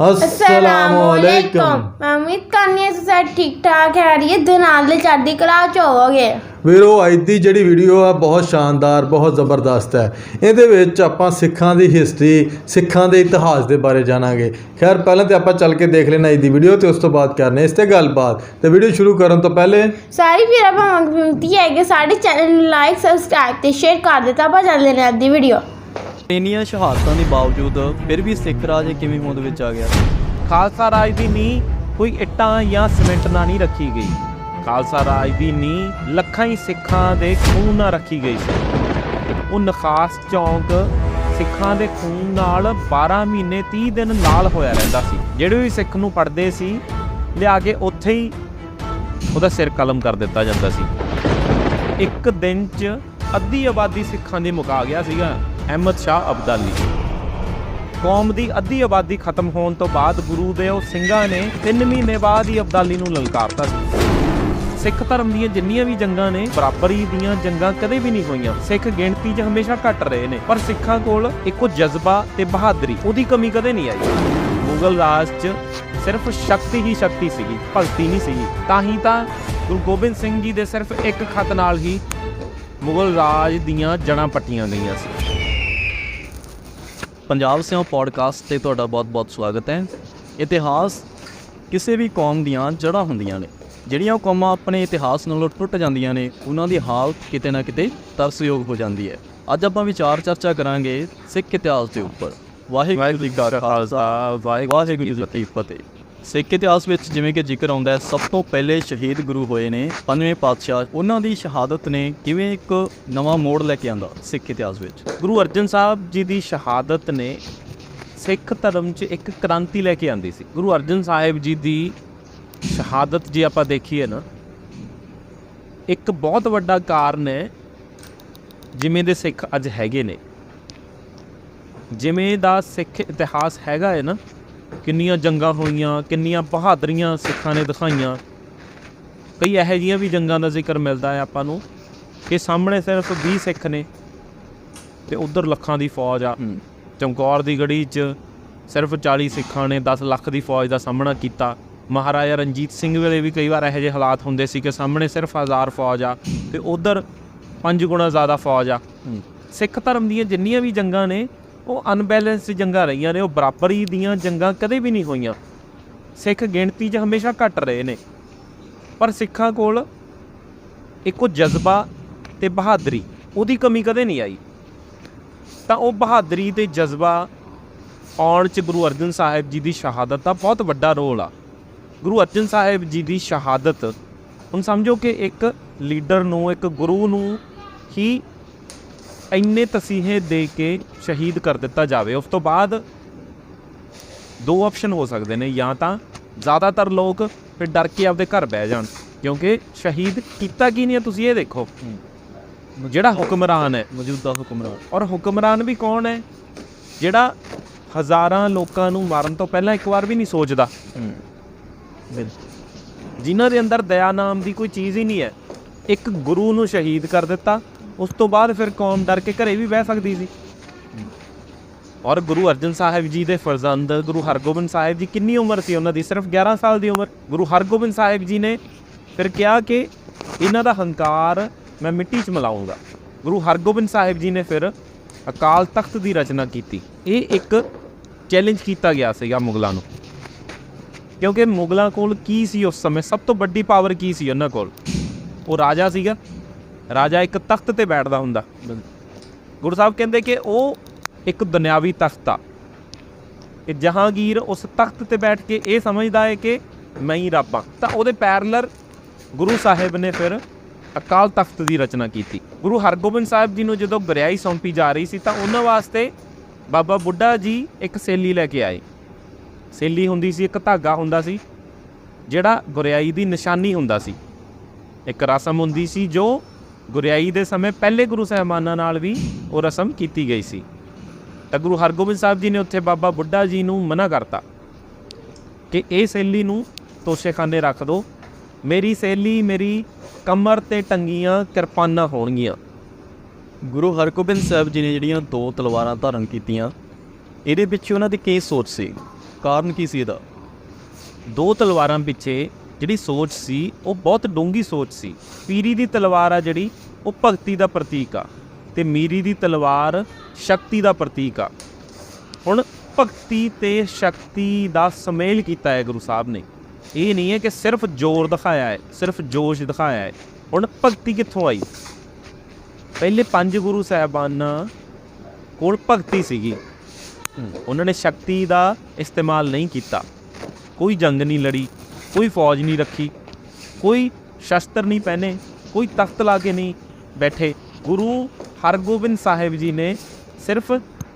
ਅਸਲਾਮੁਅਲੈਕਮ ਮੈਂ ਉਮੀਦ ਕਰਨੀ ਹੈ ਤੁਸੀਂ ਠੀਕ ਠਾਕ ਹੈ ਰਹੀ ਦੇ ਨਾਲ ਦੇ ਚੜ੍ਹਦੀ ਕਲਾ ਚ ਹੋਵੋਗੇ। ਵੀਰੋ ਅੱਜ ਦੀ ਜਿਹੜੀ ਵੀਡੀਓ ਆ ਬਹੁਤ ਸ਼ਾਨਦਾਰ ਬਹੁਤ ਜ਼ਬਰਦਸਤ ਹੈ। ਇਹਦੇ ਵਿੱਚ ਆਪਾਂ ਸਿੱਖਾਂ ਦੀ ਹਿਸਟਰੀ ਸਿੱਖਾਂ ਦੇ ਇਤਿਹਾਸ ਦੇ ਬਾਰੇ ਜਾਣਾਂਗੇ। ਖੈਰ ਪਹਿਲਾਂ ਤੇ ਆਪਾਂ ਚੱਲ ਕੇ ਦੇਖ ਲੈਣਾ ਅੱਜ ਦੀ ਵੀਡੀਓ ਤੇ ਉਸ ਤੋਂ ਬਾਅਦ ਕਰਨੇ ਇਸ ਤੇ ਗੱਲਬਾਤ। ਤੇ ਵੀਡੀਓ ਸ਼ੁਰੂ ਕਰਨ ਤੋਂ ਪਹਿਲੇ ਸਾਰੀ ਵੀਰਾਂ ਭਾਵਾਂ ਨੂੰ ਬੇਨਤੀ ਹੈ ਕਿ ਸਾਡੇ ਚੈਨਲ ਨੂੰ ਲਾਈਕ ਸਬਸਕ੍ਰਾਈਬ ਤੇ ਸ਼ੇਅਰ ਕਰ ਦਿੱਤਾ। ਆਪਾਂ ਚੱਲ ਲੈਣੇ ਅੱਜ ਦੀ ਵੀਡੀਓ ਇੰਨੀਆਂ ਸ਼ਹਾਦਤਾਂ ਦੇ ਬਾਵਜੂਦ ਫਿਰ ਵੀ ਸਿੱਖ ਰਾਜ ਕਿਵੇਂ ਹੋਂਦ ਵਿੱਚ ਆ ਗਿਆ? ਖਾਲਸਾ ਰਾਜ ਦੀ ਨੀਂਹ ਕੋਈ ਇੱਟਾਂ ਜਾਂ ਸੀਮੈਂਟ ਨਾਲ ਨਹੀਂ ਰੱਖੀ ਗਈ। ਖਾਲਸਾ ਰਾਜ ਦੀ ਨੀਂਹ ਲੱਖਾਂ ਹੀ ਸਿੱਖਾਂ ਦੇ ਖੂਨ ਨਾਲ ਰੱਖੀ ਗਈ ਸੀ। ਉਹ ਨਖਾਸ ਚੌਂਕ ਸਿੱਖਾਂ ਦੇ ਖੂਨ ਨਾਲ 12 ਮਹੀਨੇ 30 ਦਿਨ ਲਾਲ ਹੋਇਆ ਰਹਿੰਦਾ ਸੀ। ਜਿਹੜੇ ਵੀ ਸਿੱਖ ਨੂੰ ਪੜਦੇ ਸੀ, ਲਿਆ ਕੇ ਉੱਥੇ ਹੀ ਉਹਦਾ ਸਿਰ ਕਲਮ ਕਰ ਦਿੱਤਾ ਜਾਂਦਾ ਸੀ। ਇੱਕ ਦਿਨ 'ਚ ਅੱਧੀ ਆਬਾਦੀ ਸਿੱਖਾਂ ਦੀ ਮੁਕਾ ਗਿਆ ਸੀਗਾ। ਅਹਿਮਦ ਸ਼ਾਹ ਅਬਦਾਲੀ। ਕੌਮ ਦੀ ਅੱਧੀ ਆਬਾਦੀ ਖਤਮ ਹੋਣ ਤੋਂ ਬਾਅਦ ਗੁਰੂ ਦੇ ਉਹ ਸਿੰਘਾਂ ਨੇ 3 ਮਹੀਨੇ ਬਾਅਦ ਹੀ ਅਬਦਾਲੀ ਨੂੰ ਲਲਕਾਰਤਾ ਸੀ। ਸਿੱਖ ਧਰਮ ਦੀਆਂ ਜਿੰਨੀਆਂ ਵੀ ਜੰਗਾਂ ਨੇ, ਬਰਾਬਰੀ ਦੀਆਂ ਜੰਗਾਂ ਕਦੇ ਵੀ ਨਹੀਂ ਹੋਈਆਂ। ਸਿੱਖ ਗਿਣਤੀ 'ਚ ਹਮੇਸ਼ਾ ਘਟ ਰਹੇ ਨੇ, ਪਰ ਸਿੱਖਾਂ ਕੋਲ ਇੱਕੋ ਜਜ਼ਬਾ ਤੇ ਬਹਾਦਰੀ, ਉਹਦੀ ਕਮੀ ਕਦੇ ਨਹੀਂ ਆਈ। ਮੁਗਲ ਰਾਜ 'ਚ ਸਿਰਫ ਸ਼ਕਤੀ ਹੀ ਸ਼ਕਤੀ ਸੀਗੀ, ਭਗਤੀ ਨਹੀਂ ਸੀਗੀ। ਤਾਂ ਹੀ ਤਾਂ ਗੁਰੂ ਗੋਬਿੰਦ ਸਿੰਘ ਜੀ ਦੇ ਸਿਰਫ ਇੱਕ ਖਤ ਨਾਲ ਹੀ ਮੁਗਲ ਰਾਜ ਦੀਆਂ ਜੜਾਂ ਪੱਟੀਆਂ ਗਈਆਂ ਸੀ। ਪੰਜਾਬ ਸਿਓ ਪੋਡਕਾਸਟ ਤੇ ਤੁਹਾਡਾ ਬਹੁਤ-ਬਹੁਤ ਸਵਾਗਤ ਹੈ। ਇਤਿਹਾਸ ਕਿਸੇ ਵੀ ਕੌਮ ਦੀਆਂ ਜੜ੍ਹਾਂ ਹੁੰਦੀਆਂ ਨੇ। ਜਿਹੜੀਆਂ ਕੌਮਾਂ ਆਪਣੇ ਇਤਿਹਾਸ ਨਾਲੋਂ ਟੁੱਟ ਜਾਂਦੀਆਂ ਨੇ, ਉਹਨਾਂ ਦੀ ਹਾਲਤ ਕਿਤੇ ਨਾ ਕਿਤੇ ਤਰਸਯੋਗ ਹੋ ਜਾਂਦੀ ਹੈ। ਅੱਜ ਆਪਾਂ ਵਿਚਾਰ ਚਰਚਾ ਕਰਾਂਗੇ ਸਿੱਖ ਇਤਿਹਾਸ ਦੇ ਉੱਪਰ। ਵਾਹਿਗੁਰੂ ਜੀ ਕਾ ਖਾਲਸਾ, ਵਾਹਿਗੁਰੂ ਜੀ ਕੀ ਫਤਿਹ। ਸਿੱਖ ਇਤਿਹਾਸ ਵਿੱਚ ਜਿਵੇਂ ਕਿ ਜ਼ਿਕਰ ਆਉਂਦਾ ਹੈ, ਸਭ ਤੋਂ ਪਹਿਲੇ ਸ਼ਹੀਦ ਗੁਰੂ ਹੋਏ ਨੇ, ਪੰਜਵੇਂ ਪਾਤਸ਼ਾਹ। ਉਹਨਾਂ ਦੀ ਸ਼ਹਾਦਤ ਨੇ ਕਿਵੇਂ ਇੱਕ ਨਵਾਂ ਮੋੜ ਲੈ ਕੇ ਆਂਦਾ ਸਿੱਖ ਇਤਿਹਾਸ ਵਿੱਚ? ਗੁਰੂ ਅਰਜਨ ਸਾਹਿਬ ਜੀ ਦੀ ਸ਼ਹਾਦਤ ਨੇ ਸਿੱਖ ਧਰਮ 'ਚ ਇੱਕ ਕ੍ਰਾਂਤੀ ਲੈ ਕੇ ਆਂਦੀ ਸੀ। ਗੁਰੂ ਅਰਜਨ ਸਾਹਿਬ ਜੀ ਦੀ ਸ਼ਹਾਦਤ ਜੇ ਆਪਾਂ ਦੇਖੀਏ ਨਾ, ਇੱਕ ਬਹੁਤ ਵੱਡਾ ਕਾਰਨ ਹੈ ਜਿਵੇਂ ਦੇ ਸਿੱਖ ਅੱਜ ਹੈਗੇ ਨੇ। ਜਿਵੇਂ ਦਾ ਸਿੱਖ ਇਤਿਹਾਸ ਹੈਗਾ ਹੈ ਨਾ ਕਿੰਨੀਆਂ ਜੰਗਾਂ ਹੋਈਆਂ ਕਿੰਨੀਆਂ ਬਹਾਦਰੀਆਂ ਸਿੱਖਾਂ ਨੇ ਦਿਖਾਈਆਂ। ਕਈ ਇਹੋ ਜਿਹੀਆਂ ਵੀ ਜੰਗਾਂ ਦਾ ਜ਼ਿਕਰ ਮਿਲਦਾ ਹੈ ਆਪਾਂ ਨੂੰ ਕਿ ਸਾਹਮਣੇ ਸਿਰਫ 20 ਸਿੱਖ ਨੇ ਤੇ ਉਧਰ ਲੱਖਾਂ ਦੀ ਫੌਜ ਆ। ਚਮਕੌਰ ਦੀ ਗੜੀ 'ਚ ਸਿਰਫ 40 ਸਿੱਖਾਂ ਨੇ 10 ਲੱਖ ਦੀ ਫੌਜ ਦਾ ਸਾਹਮਣਾ ਕੀਤਾ। ਮਹਾਰਾਜਾ ਰਣਜੀਤ ਸਿੰਘ ਵੇਲੇ ਵੀ ਕਈ ਵਾਰ ਇਹੋ ਜਿਹੇ ਹਾਲਾਤ ਹੁੰਦੇ ਸੀ ਕਿ ਸਾਹਮਣੇ ਸਿਰਫ 1000 ਫੌਜ ਆ ਤੇ ਉਧਰ ਪੰਜ ਗੁਣਾ ਜ਼ਿਆਦਾ ਫੌਜ ਆ। ਸਿੱਖ ਧਰਮ ਦੀਆਂ ਜਿੰਨੀਆਂ ਵੀ ਜੰਗਾਂ ਨੇ ਉਹ ਅਨਬੈਲੈਂਸਡ ਜੰਗਾਂ ਰਹੀਆਂ ਨੇ, ਉਹ ਬਰਾਬਰੀ ਦੀਆਂ ਜੰਗਾਂ ਕਦੇ ਵੀ ਨਹੀਂ ਹੋਈਆਂ। ਸਿੱਖ ਗਿਣਤੀ 'ਚ ਹਮੇਸ਼ਾ ਘਟ ਰਹੇ ਨੇ। ਪਰ ਸਿੱਖਾਂ ਕੋਲ ਇੱਕੋ ਜਜ਼ਬਾ ਤੇ ਬਹਾਦਰੀ, ਉਹਦੀ ਕਮੀ ਕਦੇ ਨਹੀਂ ਆਈ। ਤਾਂ ਉਹ ਬਹਾਦਰੀ ਤੇ ਜਜ਼ਬਾ ਆਉਣ ਚ ਗੁਰੂ ਅਰਜਨ ਸਾਹਿਬ ਜੀ ਦੀ ਸ਼ਹਾਦਤ ਦਾ ਬਹੁਤ ਵੱਡਾ ਰੋਲ ਆ। ਗੁਰੂ ਅਰਜਨ ਸਾਹਿਬ ਜੀ ਦੀ ਸ਼ਹਾਦਤ, ਹੁਣ ਸਮਝੋ ਕਿ ਇੱਕ ਲੀਡਰ ਨੂੰ, ਇੱਕ ਗੁਰੂ ਨੂੰ ਹੀ ਇੰਨੇ ਤਸੀਹੇ ਦੇ ਕੇ ਸ਼ਹੀਦ ਕਰ ਦਿੱਤਾ ਜਾਵੇ। ਉਸ ਤੋਂ ਬਾਅਦ ਦੋ ਆਪਸ਼ਨ ਹੋ ਸਕਦੇ ਨੇ ਜਾਂ ਤਾਂ ਜ਼ਿਆਦਾਤਰ ਲੋਕ ਫਿਰ ਡਰ ਕੇ ਆਪਦੇ ਘਰ ਬਹਿ ਜਾਣ ਕਿਉਂਕਿ ਸ਼ਹੀਦ ਕੀਤਾ ਕੀ ਨਹੀਂ ਹੈ ਤੁਸੀਂ ਇਹ ਦੇਖੋ। ਜਿਹੜਾ ਹੁਕਮਰਾਨ ਹੈ। ਮੌਜੂਦਾ ਹੁਕਮਰਾਨ। ਔਰ ਹੁਕਮਰਾਨ ਵੀ ਕੌਣ ਹੈ? ਜਿਹੜਾ ਹਜ਼ਾਰਾਂ ਲੋਕਾਂ ਨੂੰ ਮਾਰਨ ਤੋਂ ਪਹਿਲਾਂ ਇੱਕ ਵਾਰ ਵੀ ਨਹੀਂ ਸੋਚਦਾ। ਜਿਨ੍ਹਾਂ ਦੇ ਅੰਦਰ ਦਇਆ ਨਾਮ ਦੀ ਕੋਈ ਚੀਜ਼ ਹੀ ਨਹੀਂ ਹੈ। ਇੱਕ ਗੁਰੂ ਨੂੰ ਸ਼ਹੀਦ ਕਰ ਦਿੱਤਾ ਉਸ ਤੋਂ ਬਾਅਦ ਫਿਰ ਕੌਮ ਡਰ ਕੇ ਘਰੇ ਵੀ ਬਹਿ ਸਕਦੀ ਸੀ। ਔਰ ਗੁਰੂ ਅਰਜਨ ਸਾਹਿਬ ਜੀ ਦੇ ਫਰਜ਼ੰਦ, ਗੁਰੂ ਹਰਗੋਬਿੰਦ ਸਾਹਿਬ ਜੀ ਕਿੰਨੀ ਉਮਰ ਸੀ ਉਹਨਾਂ ਦੀ? ਸਿਰਫ 11 ਸਾਲ ਦੀ ਉਮਰ। ਗੁਰੂ ਹਰਗੋਬਿੰਦ ਸਾਹਿਬ ਜੀ ਨੇ ਫਿਰ ਕਿਹਾ ਕਿ ਇਹਨਾਂ ਦਾ ਹੰਕਾਰ ਮੈਂ ਮਿੱਟੀ 'ਚ ਮਿਲਾਉਂਗਾ। ਗੁਰੂ ਹਰਗੋਬਿੰਦ ਸਾਹਿਬ ਜੀ ਨੇ ਫਿਰ ਅਕਾਲ ਤਖਤ ਦੀ ਰਚਨਾ ਕੀਤੀ। ਇਹ ਇੱਕ ਚੈਲੰਜ ਕੀਤਾ ਗਿਆ ਸੀਗਾ ਮੁਗਲਾਂ ਨੂੰ। ਕਿਉਂਕਿ ਮੁਗਲਾਂ ਕੋਲ ਕੀ ਸੀ ਉਸ ਸਮੇਂ? ਸਭ ਤੋਂ ਵੱਡੀ ਪਾਵਰ ਕੀ ਸੀ ਉਹਨਾਂ ਕੋਲ? ਉਹ ਰਾਜਾ ਸੀਗਾ। ਰਾਜਾ ਇੱਕ ਤਖਤ ਤੇ ਬੈਠਦਾ ਹੁੰਦਾ। ਗੁਰੂ ਸਾਹਿਬ ਕਹਿੰਦੇ ਕਿ ਉਹ ਇੱਕ ਦੁਨਿਆਵੀ ਤਖਤ ਆ। ਕਿ ਜਹਾਂਗੀਰ ਉਸ ਤਖਤ ਤੇ ਬੈਠ ਕੇ ਇਹ ਸਮਝਦਾ ਹੈ ਕਿ ਮੈਂ ਹੀ ਰੱਬ ਹਾਂ। ਤਾਂ ਉਹਦੇ ਪੈਰਲਰ ਗੁਰੂ ਸਾਹਿਬ ਨੇ ਫਿਰ ਅਕਾਲ ਤਖਤ ਦੀ ਰਚਨਾ ਕੀਤੀ। ਗੁਰੂ ਹਰਗੋਬਿੰਦ ਸਾਹਿਬ ਜੀ ਨੂੰ ਜਦੋਂ ਗਰਿਆਈ ਸੌਂਪੀ ਜਾ ਰਹੀ ਸੀ ਤਾਂ ਉਹਨਾਂ ਵਾਸਤੇ ਬਾਬਾ ਬੁੱਢਾ ਜੀ ਇੱਕ ਸੇਲੀ ਲੈ ਕੇ ਆਏ। ਸੇਲੀ ਹੁੰਦੀ ਸੀ, ਇੱਕ ਧਾਗਾ ਹੁੰਦਾ ਸੀ, ਜਿਹੜਾ ਗੁਰਿਆਈ ਦੀ ਨਿਸ਼ਾਨੀ ਹੁੰਦਾ ਸੀ। ਇੱਕ ਰਸਮ ਹੁੰਦੀ ਸੀ ਜੋ ਗੁਰਿਆਈ ਦੇ ਸਮੇਂ ਪਹਿਲੇ ਗੁਰੂ ਸਾਹਿਬਾਨਾਂ ਨਾਲ ਵੀ ਉਹ ਰਸਮ ਕੀਤੀ ਗਈ ਸੀ। ਤਾਂ ਗੁਰੂ ਹਰਗੋਬਿੰਦ ਸਾਹਿਬ ਜੀ ਨੇ ਉੱਥੇ ਬਾਬਾ ਬੁੱਢਾ ਜੀ ਨੂੰ ਮਨਾ ਕਰਤਾ ਕਿ ਇਹ ਸੇਲੀ ਨੂੰ ਤੋਸ਼ੇਖਾਨੇ ਰੱਖ ਦਿਓ ਮੇਰੀ ਸੇਲੀ ਮੇਰੀ ਕਮਰ ਤੇ ਟੰਗੀਆਂ ਕਿਰਪਾਨਾਂ ਹੋਣਗੀਆਂ। ਗੁਰੂ ਹਰਗੋਬਿੰਦ ਸਾਹਿਬ ਜੀ ਨੇ ਜਿਹੜੀਆਂ ਦੋ ਤਲਵਾਰਾਂ ਧਾਰਨ ਕੀਤੀਆਂ ਇਹਦੇ ਪਿੱਛੇ ਉਹਨਾਂ ਦੀ ਕੀ ਸੋਚ ਸੀ? ਕਾਰਨ ਕੀ ਸੀ ਇਹਦਾ? ਦੋ ਤਲਵਾਰਾਂ ਪਿੱਛੇ ਜਿਹੜੀ ਸੋਚ ਸੀ ਉਹ ਬਹੁਤ ਡੂੰਗੀ ਸੋਚ ਸੀ। ਪੀਰੀ ਦੀ ਤਲਵਾਰ ਆ ਜਿਹੜੀ ਉਹ ਭਗਤੀ ਦਾ ਪ੍ਰਤੀਕ ਆ ਤੇ ਮੀਰੀ ਦੀ ਤਲਵਾਰ ਸ਼ਕਤੀ ਦਾ ਪ੍ਰਤੀਕ ਆ। ਹੁਣ ਭਗਤੀ ਤੇ ਸ਼ਕਤੀ ਦਾ ਸਮੇਲ ਕੀਤਾ ਹੈ ਗੁਰੂ ਸਾਹਿਬ ਨੇ। ਇਹ ਨਹੀਂ ਹੈ ਕਿ ਸਿਰਫ ਜ਼ੋਰ ਦਿਖਾਇਆ ਹੈ ਸਿਰਫ ਜੋਸ਼ ਦਿਖਾਇਆ ਹੈ। ਹੁਣ ਭਗਤੀ ਕਿੱਥੋਂ ਆਈ? ਪਹਿਲੇ ਪੰਜ ਗੁਰੂ ਸਾਹਿਬਾਨਾਂ ਕੋਲ ਭਗਤੀ ਸੀਗੀ। ਉਹਨਾਂ ਨੇ ਸ਼ਕਤੀ ਦਾ ਇਸਤੇਮਾਲ ਨਹੀਂ ਕੀਤਾ। ਕੋਈ ਜੰਗ ਨਹੀਂ ਲੜੀ। ਕੋਈ ਫੌਜ ਨਹੀਂ ਰੱਖੀ, ਕੋਈ ਸ਼ਸਤਰ ਨਹੀਂ ਪਹਿਨੇ, ਕੋਈ ਤਖਤ ਲਾ ਕੇ ਨਹੀਂ ਬੈਠੇ। ਗੁਰੂ ਹਰਗੋਬਿੰਦ ਸਾਹਿਬ ਜੀ ਨੇ ਸਿਰਫ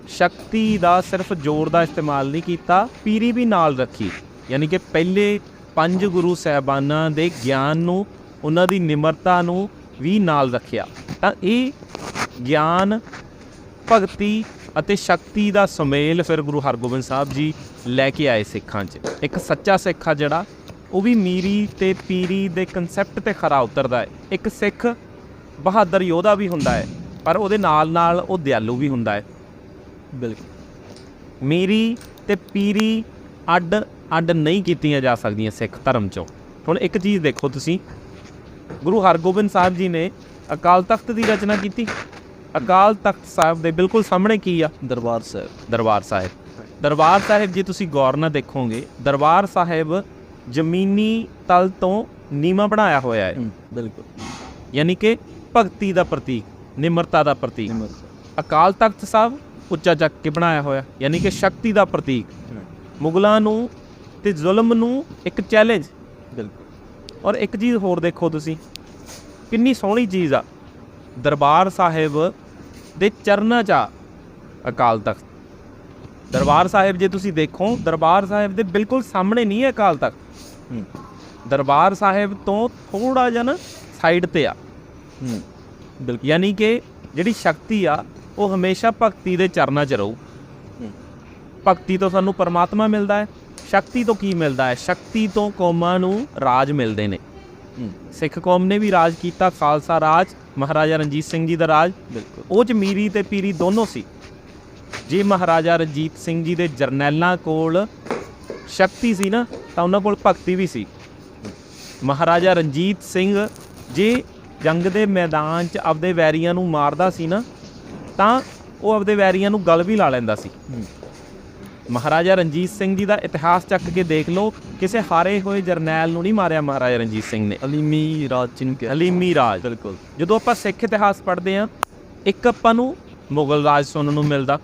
ਸ਼ਕਤੀ ਦਾ, ਸਿਰਫ ਜ਼ੋਰ ਦਾ ਇਸਤੇਮਾਲ ਨਹੀਂ ਕੀਤਾ, ਪੀਰੀ ਵੀ ਨਾਲ ਰੱਖੀ। ਯਾਨੀ ਕਿ ਪਹਿਲੇ ਪੰਜ ਗੁਰੂ ਸਾਹਿਬਾਨਾਂ ਦੇ ਗਿਆਨ ਨੂੰ, ਉਹਨਾਂ ਦੀ ਨਿਮਰਤਾ ਨੂੰ ਵੀ ਨਾਲ ਰੱਖਿਆ। ਤਾਂ ਇਹ ਗਿਆਨ, ਭਗਤੀ ਅਤੇ ਸ਼ਕਤੀ ਦਾ ਸੁਮੇਲ ਫਿਰ ਗੁਰੂ ਹਰਗੋਬਿੰਦ ਸਾਹਿਬ ਜੀ ਲੈ ਕੇ ਆਏ ਸਿੱਖਾਂ 'ਚ। ਇੱਕ ਸੱਚਾ ਸਿੱਖ ਆ ਜਿਹੜਾ ਉਹ ਵੀ ਮੀਰੀ ਤੇ ਪੀਰੀ ਦੇ ਕਨਸੈਪਟ ਤੇ ਖਰਾ ਉਤਰਦਾ ਹੈ। ਇੱਕ ਸਿੱਖ ਬਹਾਦਰ ਯੋਧਾ ਵੀ ਹੁੰਦਾ ਹੈ ਪਰ ਉਹਦੇ ਨਾਲ ਨਾਲ ਉਹ ਦਿਆਲੂ ਵੀ ਹੁੰਦਾ ਹੈ। ਬਿਲਕੁਲ। ਮੀਰੀ ਤੇ ਪੀਰੀ ਅੱਡ ਅੱਡ ਨਹੀਂ ਕੀਤੀਆਂ ਜਾ ਸਕਦੀਆਂ ਸਿੱਖ ਧਰਮ 'ਚੋਂ। ਹੁਣ ਇੱਕ ਚੀਜ਼ ਦੇਖੋ ਤੁਸੀਂ। ਗੁਰੂ ਹਰਗੋਬਿੰਦ ਸਾਹਿਬ ਜੀ ਨੇ ਅਕਾਲ ਤਖਤ ਦੀ ਰਚਨਾ ਕੀਤੀ। ਅਕਾਲ ਤਖਤ ਸਾਹਿਬ ਦੇ ਬਿਲਕੁਲ ਸਾਹਮਣੇ ਕੀ ਆ? ਦਰਬਾਰ ਸਾਹਿਬ। ਦਰਬਾਰ ਸਾਹਿਬ। ਦਰਬਾਰ ਸਾਹਿਬ ਜੇ ਤੁਸੀਂ ਗੌਰ ਨਾਲ ਦੇਖੋਗੇ ਦਰਬਾਰ ਸਾਹਿਬ ਜ਼ਮੀਨੀ ਤਲ ਤੋਂ ਨੀਵਾਂ ਬਣਾਇਆ ਹੋਇਆ ਹੈ। ਬਿਲਕੁਲ। ਯਾਨੀ ਕਿ ਭਗਤੀ ਦਾ ਪ੍ਰਤੀਕ ਨਿਮਰਤਾ ਦਾ ਪ੍ਰਤੀਕ। ਅਕਾਲ ਤਖਤ ਸਾਹਿਬ ਉੱਚਾ ਚੱਕ ਕੇ ਬਣਾਇਆ ਹੋਇਆ ਯਾਨੀ ਕਿ ਸ਼ਕਤੀ ਦਾ ਪ੍ਰਤੀਕ। ਮੁਗਲਾਂ ਨੂੰ ਤੇ ਜ਼ੁਲਮ ਨੂੰ ਇੱਕ ਚੈਲੰਜ ਬਿਲਕੁਲ। ਔਰ ਇੱਕ ਚੀਜ਼ ਹੋਰ ਦੇਖੋ ਤੁਸੀਂ ਕਿੰਨੀ ਸੋਹਣੀ ਚੀਜ਼ ਆ। ਦਰਬਾਰ ਸਾਹਿਬ ਦੇ ਚਰਨਾਂ 'ਚ ਆ ਅਕਾਲ ਤਖਤ। ਦਰਬਾਰ ਸਾਹਿਬ ਜੇ ਤੁਸੀਂ ਦੇਖੋ ਦਰਬਾਰ ਸਾਹਿਬ ਦੇ ਬਿਲਕੁਲ ਸਾਹਮਣੇ ਨਹੀਂ ਹੈ ਅਕਾਲ ਤਖਤ ਹੂੰ। ਦਰਬਾਰ ਸਾਹਿਬ ਤੋਂ ਥੋੜਾ ਜਿਹਾ ਨਾ ਸਾਈਡ ਤੇ ਆ। ਬਿਲਕੁਲ। ਯਾਨੀ ਕਿ ਜਿਹੜੀ ਸ਼ਕਤੀ ਆ ਉਹ ਹਮੇਸ਼ਾ ਭਗਤੀ ਦੇ ਚਰਨਾਂ 'ਚ ਰਹੂ। ਭਗਤੀ ਤੋਂ ਸਾਨੂੰ ਪਰਮਾਤਮਾ ਮਿਲਦਾ ਹੈ ਸ਼ਕਤੀ ਤੋਂ ਕੀ ਮਿਲਦਾ ਹੈ? ਸ਼ਕਤੀ ਤੋਂ ਕੌਮਾਂ ਨੂੰ ਰਾਜ ਮਿਲਦੇ ਨੇ। ਸਿੱਖ ਕੌਮ ਨੇ ਵੀ ਰਾਜ ਕੀਤਾ ਖਾਲਸਾ ਰਾਜ ਮਹਾਰਾਜਾ ਰਣਜੀਤ ਸਿੰਘ ਜੀ ਦਾ ਰਾਜ। ਬਿਲਕੁਲ। ਉਹ ਚ ਮੀਰੀ ਤੇ ਪੀਰੀ ਦੋਨੋਂ ਸੀ। ਜੇ ਮਹਾਰਾਜਾ ਰਣਜੀਤ ਸਿੰਘ ਜੀ ਦੇ ਜਰਨੈਲਾਂ ਕੋਲ ਸ਼ਕਤੀ ਸੀ ਨਾ ਤਾਂ ਉਹਨਾਂ ਕੋਲ ਭਗਤੀ ਵੀ ਸੀ। ਮਹਾਰਾਜਾ ਰਣਜੀਤ ਸਿੰਘ ਜੇ ਜੰਗ ਦੇ ਮੈਦਾਨ 'ਚ ਆਪਦੇ ਵੈਰੀਆਂ ਨੂੰ ਮਾਰਦਾ ਸੀ ਨਾ ਤਾਂ ਉਹ ਆਪਦੇ ਵੈਰੀਆਂ ਨੂੰ ਗਲ ਵੀ ਲਾ ਲੈਂਦਾ ਸੀ। ਮਹਾਰਾਜਾ ਰਣਜੀਤ ਸਿੰਘ ਜੀ ਦਾ ਇਤਿਹਾਸ ਚੱਕ ਕੇ ਦੇਖ ਲਓ ਕਿਸੇ ਹਾਰੇ ਹੋਏ ਜਰਨੈਲ ਨੂੰ ਨਹੀਂ ਮਾਰਿਆ ਮਹਾਰਾਜਾ ਰਣਜੀਤ ਸਿੰਘ ਨੇ। ਅਲੀਮੀ ਰਾਜ ਜਿਹਨੂੰ ਹਲੀਮੀ ਰਾਜ। ਬਿਲਕੁਲ। ਜਦੋਂ ਆਪਾਂ ਸਿੱਖ ਇਤਿਹਾਸ ਪੜ੍ਹਦੇ ਆ ਇੱਕ ਆਪਾਂ ਨੂੰ ਮੁਗਲ ਰਾਜ ਸੁਣਨ ਨੂੰ ਮਿਲਦਾ।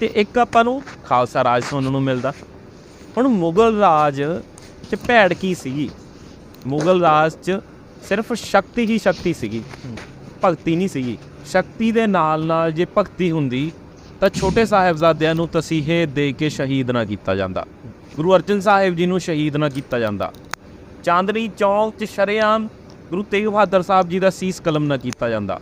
ਤੇ ਇੱਕ ਆਪਾਂ ਨੂੰ ਖਾਲਸਾ ਰਾਜ ਸੁਣਨ ਨੂੰ ਮਿਲਦਾ। ਹੁਣ ਮੁਗਲ ਰਾਜ 'ਚ ਭੈੜ ਕੀ ਸੀਗੀ? ਮੁਗਲ ਰਾਜ 'ਚ ਸਿਰਫ ਸ਼ਕਤੀ ਹੀ ਸ਼ਕਤੀ ਸੀਗੀ। ਭਗਤੀ ਨਹੀਂ ਸੀਗੀ। ਸ਼ਕਤੀ ਦੇ ਨਾਲ ਨਾਲ ਜੇ ਭਗਤੀ ਹੁੰਦੀ, ਤਾਂ ਛੋਟੇ ਸਾਹਿਬਜ਼ਾਦਿਆਂ ਨੂੰ ਤਸੀਹੇ ਦੇ ਕੇ ਸ਼ਹੀਦ ਨਾ ਕੀਤਾ ਜਾਂਦਾ। ਗੁਰੂ ਅਰਜਨ ਸਾਹਿਬ ਜੀ ਨੂੰ ਸ਼ਹੀਦ ਨਾ ਕੀਤਾ ਜਾਂਦਾ। ਚਾਂਦਨੀ ਚੌਂਕ 'ਚ ਸ਼ਰੇਆਮ ਗੁਰੂ ਤੇਗ ਬਹਾਦਰ ਸਾਹਿਬ ਜੀ ਦਾ ਸੀਸ ਕਲਮ ਨਾ ਕੀਤਾ ਜਾਂਦਾ।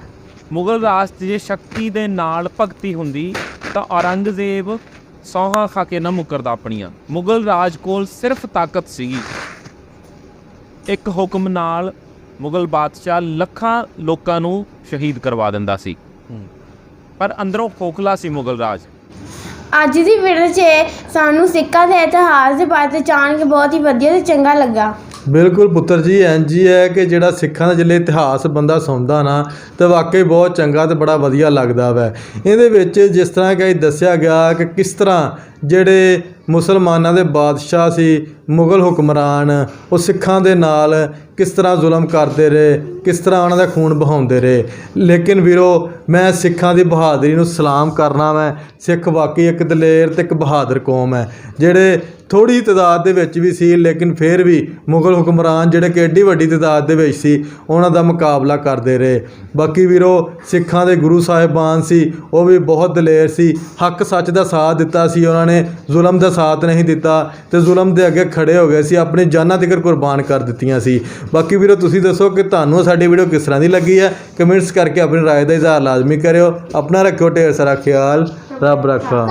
ਮੁਗਲ ਰਾਜ 'ਚ ਜੇ ਸ਼ਕਤੀ ਦੇ ਨਾਲ ਭਗਤੀ ਹੁੰਦੀ ਤਾਂ ਔਰੰਗਜ਼ੇਬ ਸੌਹਾਂ ਖਾ ਕੇ ਨਾ ਮੁਕਰਦਾ ਆਪਣੀਆਂ। ਮੁਗਲ ਰਾਜ ਕੋਲ ਸਿਰਫ ਤਾਕਤ ਸੀਗੀ। ਇੱਕ ਹੁਕਮ ਨਾਲ ਮੁਗਲ ਬਾਦਸ਼ਾਹ ਲੱਖਾਂ ਲੋਕਾਂ ਨੂੰ ਸ਼ਹੀਦ ਕਰਵਾ ਦਿੰਦਾ ਸੀ। ਪਰ ਅੰਦਰੋਂ ਖੋਖਲਾ ਸੀ ਮੁਗਲ ਰਾਜ। ਅੱਜ ਦੀ ਵੀਡੀਓ 'ਚ ਸਾਨੂੰ ਸਿੱਖਾਂ ਦੇ ਇਤਿਹਾਸ ਦੇ ਬਾਰੇ ਜਾਣ ਕੇ ਬਹੁਤ ਹੀ ਵਧੀਆ ਤੇ ਚੰਗਾ ਲੱਗਾ। ਬਿਲਕੁਲ ਪੁੱਤਰ ਜੀ ਇੰਜ ਹੀ ਹੈ ਕਿ ਜਿਹੜਾ ਸਿੱਖਾਂ ਦਾ ਜਿਹੜੇ ਇਤਿਹਾਸ ਬੰਦਾ ਸੁਣਦਾ ਨਾ, ਤਾਂ ਵਾਕਈ ਬਹੁਤ ਚੰਗਾ ਤੇ ਬੜਾ ਵਧੀਆ ਲੱਗਦਾ ਵੈ। ਇਹਦੇ ਵਿੱਚ ਜਿਸ ਤਰ੍ਹਾਂ ਕਿ ਦੱਸਿਆ ਗਿਆ ਕਿ ਕਿਸ ਤਰ੍ਹਾਂ ਜਿਹੜੇ ਮੁਸਲਮਾਨਾਂ ਦੇ ਬਾਦਸ਼ਾਹ ਸੀ, ਮੁਗਲ ਹੁਕਮਰਾਨ, ਉਹ ਸਿੱਖਾਂ ਦੇ ਨਾਲ ਕਿਸ ਤਰ੍ਹਾਂ ਜ਼ੁਲਮ ਕਰਦੇ ਰਹੇ, ਕਿਸ ਤਰ੍ਹਾਂ ਉਹਨਾਂ ਦਾ ਖੂਨ ਬਹਾਉਂਦੇ ਰਹੇ। ਲੇਕਿਨ ਵੀਰੋ, ਮੈਂ ਸਿੱਖਾਂ ਦੀ ਬਹਾਦਰੀ ਨੂੰ ਸਲਾਮ ਕਰਨਾ ਮੈਂ ਸਿੱਖ ਵਾਕਈ ਇੱਕ ਦਲੇਰ ਤੇ ਇੱਕ ਬਹਾਦਰ ਕੌਮ ਹੈ। ਜਿਹੜੇ ਥੋੜੀ ਤਾਦਾਦ ਦੇ ਵਿੱਚ ਵੀ ਸੀ, ਲੇਕਿਨ ਫਿਰ ਵੀ ਮੁਗਲ ਹੁਕਮਰਾਨ ਜਿਹੜੇ ਕਿ ਐਡੀ ਵੱਡੀ ਤਾਦਾਦ ਦੇ ਵਿੱਚ ਸੀ, ਉਹਨਾਂ ਦਾ ਮੁਕਾਬਲਾ ਕਰਦੇ ਰਹੇ। ਬਾਕੀ ਵੀਰੋ, ਸਿੱਖਾਂ ਦੇ ਗੁਰੂ ਸਾਹਿਬਾਨ ਸੀ, ਉਹ ਵੀ ਬਹੁਤ ਦਲੇਰ ਸੀ। ਹੱਕ ਸੱਚ ਦਾ ਸਾਥ ਦਿੱਤਾ ਸੀ ਉਹਨਾਂ ਨੇ। ਨੇ ਜ਼ੁਲਮ ਦਾ ਸਾਥ ਨਹੀਂ ਦਿੱਤਾ ਤੇ ਜ਼ੁਲਮ ਦੇ ਅੱਗੇ ਖੜੇ ਹੋ ਗਏ ਸੀ ਆਪਣੀ ਜਾਨਾਂ ਤੱਕ ਕੁਰਬਾਨ ਕਰ ਦਿੱਤੀਆਂ ਸੀ ਬਾਕੀ ਵੀਰੋ ਤੁਸੀਂ ਦੱਸੋ ਕਿ ਤੁਹਾਨੂੰ ਸਾਡੀ ਵੀਡੀਓ ਕਿਸ ਤਰ੍ਹਾਂ ਦੀ ਲੱਗੀ ਹੈ ਕਮੈਂਟਸ ਕਰਕੇ ਆਪਣੀ رائے ਦਾ ਇਜ਼ਹਾਰ ਲਾਜ਼ਮੀ ਕਰਿਓ ਆਪਣਾ ਰੱਖਿਓ ਢੇਰ ਸਾਰਾ ਖਿਆਲ ਰੱਬ ਰੱਖਾ